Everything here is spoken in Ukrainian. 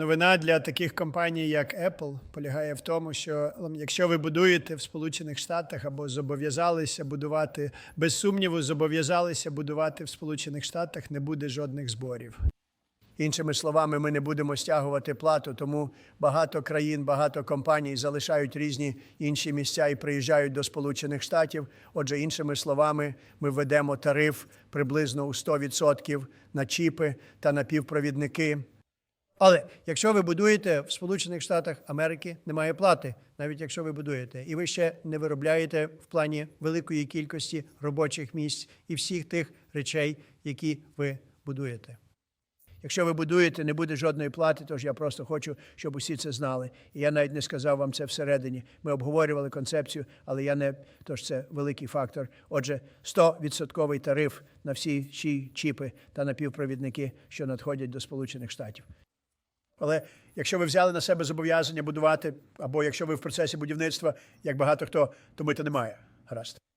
Новина для таких компаній, як Apple, полягає в тому, що ем, якщо ви будуєте в Сполучених Штатах або зобов'язалися будувати, без сумніву, зобов'язалися будувати в Сполучених Штатах, не буде жодних зборів. Іншими словами, ми не будемо стягувати плату, тому багато країн, багато компаній залишають різні інші місця і приїжджають до Сполучених Штатів. Отже, іншими словами, ми введемо тариф приблизно у 100% на чіпи та напівпровідники. Але якщо ви будуєте в Сполучених Штатах Америки, немає плати, навіть якщо ви будуєте, і ви ще не виробляєте в плані великої кількості робочих місць і всіх тих речей, які ви будуєте. Якщо ви будуєте, не буде жодної плати, тож я просто хочу, щоб усі це знали. І я навіть не сказав вам це всередині. Ми обговорювали концепцію, але я не тож це великий фактор. Отже, 100% тариф на всі чіпи та напівпровідники, що надходять до Сполучених Штатів. Але якщо ви взяли на себе зобов'язання будувати, або якщо ви в процесі будівництва, як багато хто, то мита немає. Гаразд.